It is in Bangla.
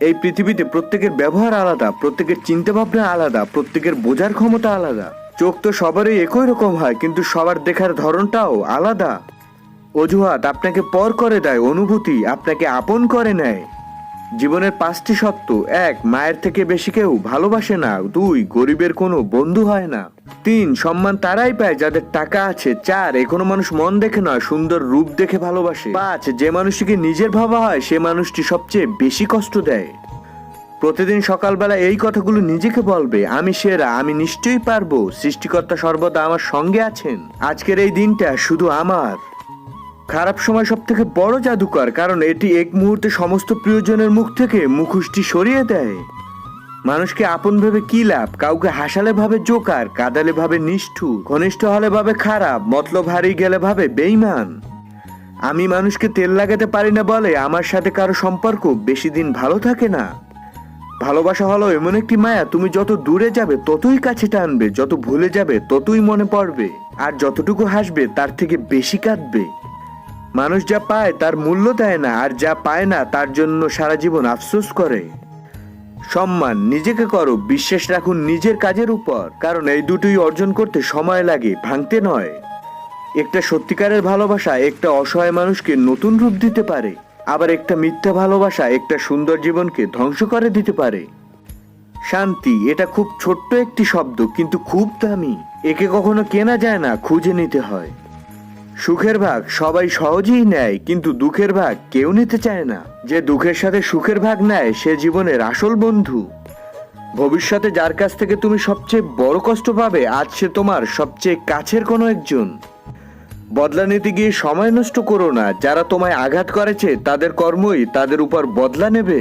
এই পৃথিবীতে প্রত্যেকের ব্যবহার আলাদা, প্রত্যেকের চিন্তা ভাবনা আলাদা, প্রত্যেকের বোঝার ক্ষমতা আলাদা। চোখ তো সবারই একই রকম হয়, কিন্তু সবার দেখার ধরনটাও আলাদা। অজুহাত আপনাকে পর করে দেয়, অনুভূতি আপনাকে আপন করে নেয়। জীবনের পাঁচটি সত্য এক, মায়ের থেকে বেশি কেউ ভালোবাসে না। দুই, গরিবের কোনো বন্ধু হয় না। তিন, সম্মান তারাই পায় যাদের টাকা আছে। চার এখনও মানুষ মন দেখে নয়, সুন্দর রূপ দেখে ভালোবাসে। পাঁচ, যে মানুষটিকে নিজের ভাবা হয়, সে মানুষটি সবচেয়ে বেশি কষ্ট দেয়। প্রতিদিন সকালবেলা এই কথাগুলো নিজেকে বলবে, আমি সেরা, আমি নিশ্চয়ই পারব। সৃষ্টিকর্তা সর্বদা আমার সঙ্গে আছেন। আজকের এই দিনটা শুধু আমার। খারাপ সময় সব থেকে বড় জাদুকর, কারণ এটি এক মুহূর্তে সমস্ত প্রিয়জনের মুখ থেকে মুখোশটি সরিয়ে দেয়। মানুষকে আপন ভেবে কি লাভ? কাউকে হাসালে ভাবে জোকার, কাদালে ভাবে নিষ্ঠুর, ঘনিষ্ঠ হলে ভাবে খারাপ, মতলব হারিয়ে গেলে ভাবে বেইমান আমি মানুষকে তেল লাগাতে পারি না বলে আমার সাথে কারও সম্পর্ক বেশি দিন ভালো থাকে না। ভালোবাসা হলো এমন একটি মায়া, তুমি যত দূরে যাবে ততই কাছে টানবে, যত ভুলে যাবে ততই মনে পড়বে, আর যতটুকু হাসবে তার থেকে বেশি কাঁদবে। মানুষ যা পায় তার মূল্য দেয় না, আর যা পায় না তার জন্য সারা জীবন আফসোস করে। সম্মান, নিজেকে করো, বিশ্বাস রাখুন নিজের কাজের উপর, কারণ এই দুটোই অর্জন করতে সময় লাগে, ভাঙতে নয়। একটা সত্যিকারের ভালোবাসা একটা অসহায় মানুষকে নতুন রূপ দিতে পারে, আবার একটা মিথ্যা ভালোবাসা একটা সুন্দর জীবনকে ধ্বংস করে দিতে পারে। শান্তি, এটা খুব ছোট্ট একটি শব্দ, কিন্তু খুব দামি, একে কখনো কেনা যায় না, খুঁজে নিতে হয়। সুখের ভাগ সবাই সহজেই নেয়, কিন্তু দুঃখের ভাগ কেউ নিতে চায় না। যে দুঃখের সাথে সুখের ভাগ নেয়, সে জীবনের আসল বন্ধু। ভবিষ্যতে যার কাছ থেকে তুমি সবচেয়ে বড় কষ্ট পাবে, আজ সে তোমার সবচেয়ে কাছের কোনো একজন। বদলা নিতে গিয়ে সময় নষ্ট করো না, যারা তোমায় আঘাত করেছে, তাদের কর্মই তাদের উপর বদলা নেবে।